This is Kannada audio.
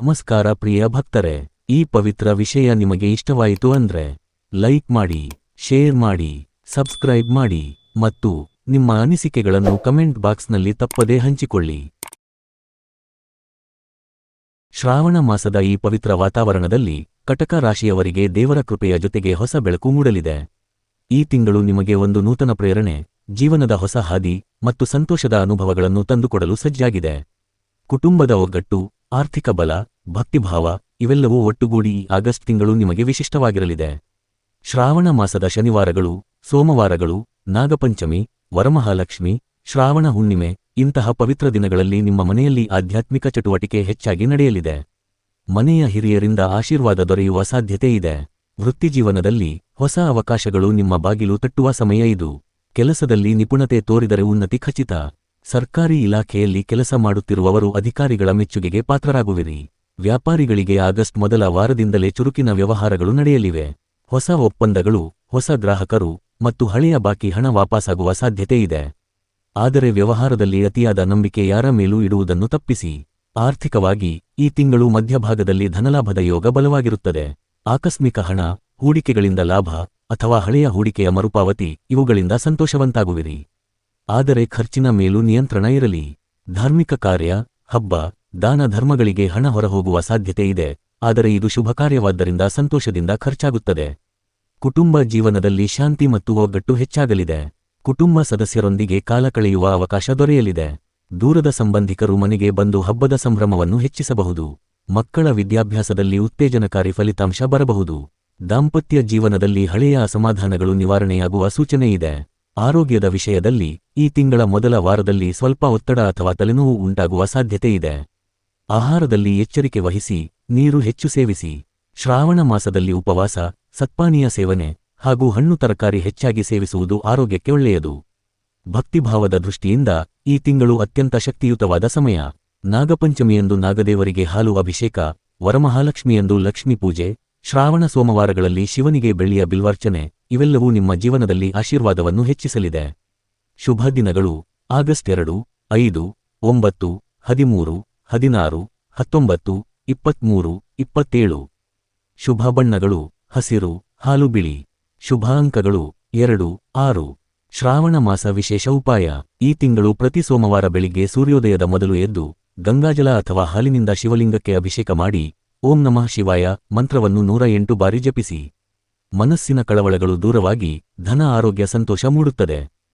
ನಮಸ್ಕಾರ ಪ್ರಿಯ ಭಕ್ತರೆ, ಈ ಪವಿತ್ರ ವಿಷಯ ನಿಮಗೆ ಇಷ್ಟವಾಯಿತು ಅಂದ್ರೆ, ಲೈಕ್ ಮಾಡಿ, ಶೇರ್ ಮಾಡಿ, ಸಬ್ಸ್ಕ್ರೈಬ್ ಮಾಡಿ ಮತ್ತು ನಿಮ್ಮ ಅನಿಸಿಕೆಗಳನ್ನು ಕಮೆಂಟ್ ಬಾಕ್ಸ್ನಲ್ಲಿ ತಪ್ಪದೇ ಹಂಚಿಕೊಳ್ಳಿ. ಶ್ರಾವಣ ಮಾಸದ ಈ ಪವಿತ್ರ ವಾತಾವರಣದಲ್ಲಿ ಕಟಕ ರಾಶಿಯವರಿಗೆ ದೇವರ ಕೃಪೆಯ ಜೊತೆಗೆ ಹೊಸ ಬೆಳಕು ಮೂಡಲಿದೆ. ಈ ತಿಂಗಳು ನಿಮಗೆ ಒಂದು ನೂತನ ಪ್ರೇರಣೆ, ಜೀವನದ ಹೊಸ ಹಾದಿ ಮತ್ತು ಸಂತೋಷದ ಅನುಭವಗಳನ್ನು ತಂದುಕೊಡಲು ಸಜ್ಜಾಗಿದೆ. ಕುಟುಂಬದ ಒಗ್ಗಟ್ಟು ಆರ್ಥಿಕ ಬಲ, ಭಕ್ತಿಭಾವ ಇವೆಲ್ಲವೂ ಒಟ್ಟುಗೂಡಿ ಆಗಸ್ಟ್ ತಿಂಗಳು ನಿಮಗೆ ವಿಶಿಷ್ಟವಾಗಿರಲಿದೆ. ಶ್ರಾವಣ ಮಾಸದ ಶನಿವಾರಗಳು, ಸೋಮವಾರಗಳು, ನಾಗಪಂಚಮಿ, ವರಮಹಾಲಕ್ಷ್ಮಿ, ಶ್ರಾವಣ ಹುಣ್ಣಿಮೆ ಇಂತಹ ಪವಿತ್ರ ದಿನಗಳಲ್ಲಿ ನಿಮ್ಮ ಮನೆಯಲ್ಲಿ ಆಧ್ಯಾತ್ಮಿಕ ಚಟುವಟಿಕೆ ಹೆಚ್ಚಾಗಿ ನಡೆಯಲಿದೆ. ಮನೆಯ ಹಿರಿಯರಿಂದ ಆಶೀರ್ವಾದ ದೊರೆಯುವ ಸಾಧ್ಯತೆ ಇದೆ. ವೃತ್ತಿಜೀವನದಲ್ಲಿ ಹೊಸ ಅವಕಾಶಗಳು ನಿಮ್ಮ ಬಾಗಿಲು ತಟ್ಟುವ ಸಮಯ ಇದು. ಕೆಲಸದಲ್ಲಿ ನಿಪುಣತೆ ತೋರಿದರೆ ಉನ್ನತಿ ಖಚಿತ. ಸರ್ಕಾರಿ ಇಲಾಖೆಯಲ್ಲಿ ಕೆಲಸ ಮಾಡುತ್ತಿರುವವರು ಅಧಿಕಾರಿಗಳ ಮೆಚ್ಚುಗೆಗೆ ಪಾತ್ರರಾಗುವಿರಿ. ವ್ಯಾಪಾರಿಗಳಿಗೆ ಆಗಸ್ಟ್ ಮೊದಲ ವಾರದಿಂದಲೇ ಚುರುಕಿನ ವ್ಯವಹಾರಗಳು ನಡೆಯಲಿವೆ. ಹೊಸ ಒಪ್ಪಂದಗಳು, ಹೊಸ ಗ್ರಾಹಕರು ಮತ್ತು ಹಳೆಯ ಬಾಕಿ ಹಣ ವಾಪಸಾಗುವ ಸಾಧ್ಯತೆ ಇದೆ. ಆದರೆ ವ್ಯವಹಾರದಲ್ಲಿ ಅತಿಯಾದ ನಂಬಿಕೆ ಯಾರ ಮೇಲೂ ಇಡುವುದನ್ನು ತಪ್ಪಿಸಿ. ಆರ್ಥಿಕವಾಗಿ ಈ ತಿಂಗಳು ಮಧ್ಯಭಾಗದಲ್ಲಿ ಧನಲಾಭದ ಯೋಗ ಬಲವಾಗಿರುತ್ತದೆ. ಆಕಸ್ಮಿಕ ಹಣ, ಹೂಡಿಕೆಗಳಿಂದ ಲಾಭ ಅಥವಾ ಹಳೆಯ ಹೂಡಿಕೆಯ ಮರುಪಾವತಿ ಇವುಗಳಿಂದ ಸಂತೋಷವಂತಾಗುವಿರಿ. ಆದರೆ ಖರ್ಚಿನ ಮೇಲೂ ನಿಯಂತ್ರಣ ಇರಲಿ. ಧಾರ್ಮಿಕ ಕಾರ್ಯ, ಹಬ್ಬ, ದಾನ ಧರ್ಮಗಳಿಗೆ ಹಣ ಹೊರಹೋಗುವ ಸಾಧ್ಯತೆ ಇದೆ, ಆದರೆ ಇದು ಶುಭ ಕಾರ್ಯವಾದ್ದರಿಂದ ಸಂತೋಷದಿಂದ ಖರ್ಚಾಗುತ್ತದೆ. ಕುಟುಂಬ ಜೀವನದಲ್ಲಿ ಶಾಂತಿ ಮತ್ತು ಒಗ್ಗಟ್ಟು ಹೆಚ್ಚಾಗಲಿದೆ. ಕುಟುಂಬ ಸದಸ್ಯರೊಂದಿಗೆ ಕಾಲ ಕಳೆಯುವ ಅವಕಾಶ ದೊರೆಯಲಿದೆ. ದೂರದ ಸಂಬಂಧಿಕರು ಮನೆಗೆ ಬಂದು ಹಬ್ಬದ ಸಂಭ್ರಮವನ್ನು ಹೆಚ್ಚಿಸಬಹುದು. ಮಕ್ಕಳ ವಿದ್ಯಾಭ್ಯಾಸದಲ್ಲಿ ಉತ್ತೇಜನಕಾರಿ ಫಲಿತಾಂಶ ಬರಬಹುದು. ದಾಂಪತ್ಯ ಜೀವನದಲ್ಲಿ ಹಳೆಯ ಅಸಮಾಧಾನಗಳು ನಿವಾರಣೆಯಾಗುವ ಸೂಚನೆಯಿದೆ ಆರೋಗ್ಯದ ವಿಷಯದಲ್ಲಿ ಈ ತಿಂಗಳ ಮೊದಲ ವಾರದಲ್ಲಿ ಸ್ವಲ್ಪ ಒತ್ತಡ ಅಥವಾ ತಲೆನೋವು ಉಂಟಾಗುವ ಸಾಧ್ಯತೆ ಇದೆ. ಆಹಾರದಲ್ಲಿ ಎಚ್ಚರಿಕೆ ವಹಿಸಿ, ನೀರು ಹೆಚ್ಚು ಸೇವಿಸಿ. ಶ್ರಾವಣ ಮಾಸದಲ್ಲಿ ಉಪವಾಸ, ಸತ್ಪಾನೀಯ ಸೇವನೆ ಹಾಗೂ ಹಣ್ಣು ತರಕಾರಿ ಹೆಚ್ಚಾಗಿ ಸೇವಿಸುವುದು ಆರೋಗ್ಯಕ್ಕೆ ಒಳ್ಳೆಯದು. ಭಕ್ತಿಭಾವದ ದೃಷ್ಟಿಯಿಂದ ಈ ತಿಂಗಳು ಅತ್ಯಂತ ಶಕ್ತಿಯುತವಾದ ಸಮಯ. ನಾಗಪಂಚಮಿಯಂದು ನಾಗದೇವರಿಗೆ ಹಾಲು ಅಭಿಷೇಕ, ವರಮಹಾಲಕ್ಷ್ಮಿಯಂದು ಲಕ್ಷ್ಮೀ ಪೂಜೆ, ಶ್ರಾವಣ ಸೋಮವಾರಗಳಲ್ಲಿ ಶಿವನಿಗೆ ಬೆಳ್ಳಿಯ ಬಿಲ್ವಾರ್ಚನೆ ಇವೆಲ್ಲವೂ ನಿಮ್ಮ ಜೀವನದಲ್ಲಿ ಆಶೀರ್ವಾದವನ್ನು ಹೆಚ್ಚಿಸಲಿದೆ. ಶುಭ ದಿನಗಳು. ಆಗಸ್ಟ್ ಎರಡು, ಐದು, ಒಂಬತ್ತು, ಹದಿಮೂರು, ಹದಿನಾರು, ಹತ್ತೊಂಬತ್ತು, ಇಪ್ಪತ್ಮೂರು, ಇಪ್ಪತ್ತೇಳು. ಶುಭ ಬಣ್ಣಗಳು. ಹಸಿರು, ಹಾಲು ಬಿಳಿ. ಶುಭ ಅಂಕಗಳು. ಎರಡು, ಆರು. ಶ್ರಾವಣ ಮಾಸ ವಿಶೇಷ ಉಪಾಯ. ಈ ತಿಂಗಳು ಪ್ರತಿ ಸೋಮವಾರ ಬೆಳಿಗ್ಗೆ ಸೂರ್ಯೋದಯದ ಮೊದಲು ಎದ್ದು, ಗಂಗಾಜಲ ಅಥವಾ ಹಾಲಿನಿಂದ ಶಿವಲಿಂಗಕ್ಕೆ ಅಭಿಷೇಕ ಮಾಡಿ, ಓಂ ನಮಃ ಶಿವಾಯ ಮಂತ್ರವನ್ನು ನೂರ ಎಂಟು ಬಾರಿ ಜಪಿಸಿ. ಮನಸ್ಸಿನ ಕಳವಳಗಳು ದೂರವಾಗಿ ಧನ ಆರೋಗ್ಯ ಸಂತೋಷ ಮೂಡುತ್ತದೆ.